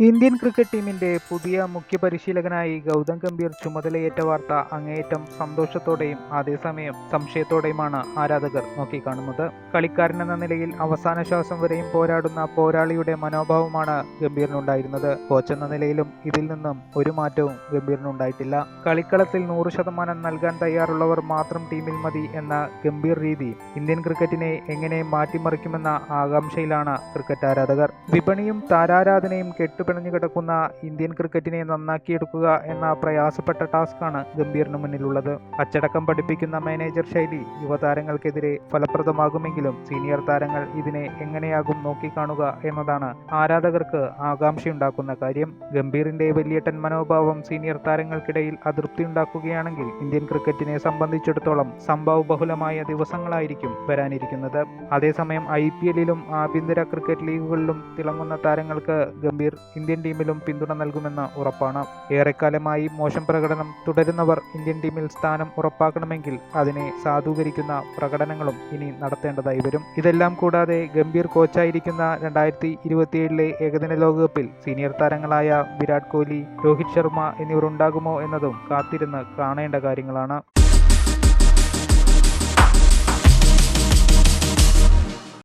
Indian cricket ടീമിന്റെ പുതിയ മുഖ്യ പരിശീലകനായി ഗൗതം ഗംഭീർ ചുമതലയേറ്റ വാർത്ത അങ്ങേയറ്റം സന്തോഷത്തോടെയും അതേസമയം സംശയത്തോടെയുമാണ് ആരാധകർ നോക്കിക്കാണുന്നത്. കളിക്കാരൻ എന്ന നിലയിൽ അവസാന ശ്വാസം വരെയും പോരാടുന്ന പോരാളിയുടെ മനോഭാവമാണ് ഗംഭീറിനുണ്ടായിരുന്നത്. കോച്ച് എന്ന നിലയിലും ഇതിൽ നിന്നും ഒരു മാറ്റവും ഗംഭീറിനുണ്ടായിട്ടില്ല. കളിക്കളത്തിൽ നൂറ് ശതമാനം നൽകാൻ തയ്യാറുള്ളവർ മാത്രം ടീമിൽ മതി എന്ന ഗംഭീർ രീതി ഇന്ത്യൻ ക്രിക്കറ്റിനെ എങ്ങനെ മാറ്റിമറിക്കുമെന്ന ആകാംക്ഷയിലാണ് ക്രിക്കറ്റ് ആരാധകർ. വിപണിയും താരാരാധനയും കെട്ടുപിണഞ്ഞു കിടക്കുന്ന ഇന്ത്യൻ ക്രിക്കറ്റിനെ നന്നാക്കിയെടുക്കുക എന്ന പ്രയാസപ്പെട്ട ടാസ്ക്കാണ് ഗംഭീറിന് മുന്നിലുള്ളത്. അച്ചടക്കം പഠിപ്പിക്കുന്ന മാനേജർ ശൈലി യുവതാരങ്ങൾക്കെതിരെ ഫലപ്രദമാകുമെങ്കിലും സീനിയർ താരങ്ങൾ ഇതിനെ എങ്ങനെയാകും നോക്കിക്കാണുക എന്നതാണ് ആരാധകർക്ക് ആകാംക്ഷയുണ്ടാക്കുന്ന കാര്യം. ഗംഭീറിന്റെ വലിയട്ടൻ മനോഭാവം സീനിയർ താരങ്ങൾക്കിടയിൽ അതൃപ്തി ഉണ്ടാക്കുകയാണെങ്കിൽ ഇന്ത്യൻ ക്രിക്കറ്റിനെ സംബന്ധിച്ചിടത്തോളം സംഭവ ബഹുലമായ ദിവസങ്ങളായിരിക്കും വരാനിരിക്കുന്നത്. അതേസമയം ഐ പി എല്ലിലും ആഭ്യന്തര ക്രിക്കറ്റ് ലീഗുകളിലും തിളങ്ങുന്ന താരങ്ങൾക്ക് ഗംഭീർ ഇന്ത്യൻ ടീമിലും പിന്തുണ നൽകുമെന്ന് ഉറപ്പാണ്. ഏറെക്കാലമായി മോശം പ്രകടനം തുടരുന്നവർ ഇന്ത്യൻ ടീമിൽ സ്ഥാനം ഉറപ്പാക്കണമെങ്കിൽ അതിനെ സാധൂകരിക്കുന്ന പ്രകടനങ്ങളും ഇനി നടത്തേണ്ടതായി വരും. ഇതെല്ലാം കൂടാതെ ഗംഭീർ കോച്ചായിരിക്കുന്ന രണ്ടായിരത്തി ഇരുപത്തിയേഴിലെ ഏകദിന ലോകകപ്പിൽ സീനിയർ താരങ്ങളായ വിരാട് കോഹ്ലി രോഹിത് ശർമ്മ എന്നിവർ ഉണ്ടാകുമോ എന്നതും കാത്തിരുന്ന് കാണേണ്ട കാര്യങ്ങളാണ്.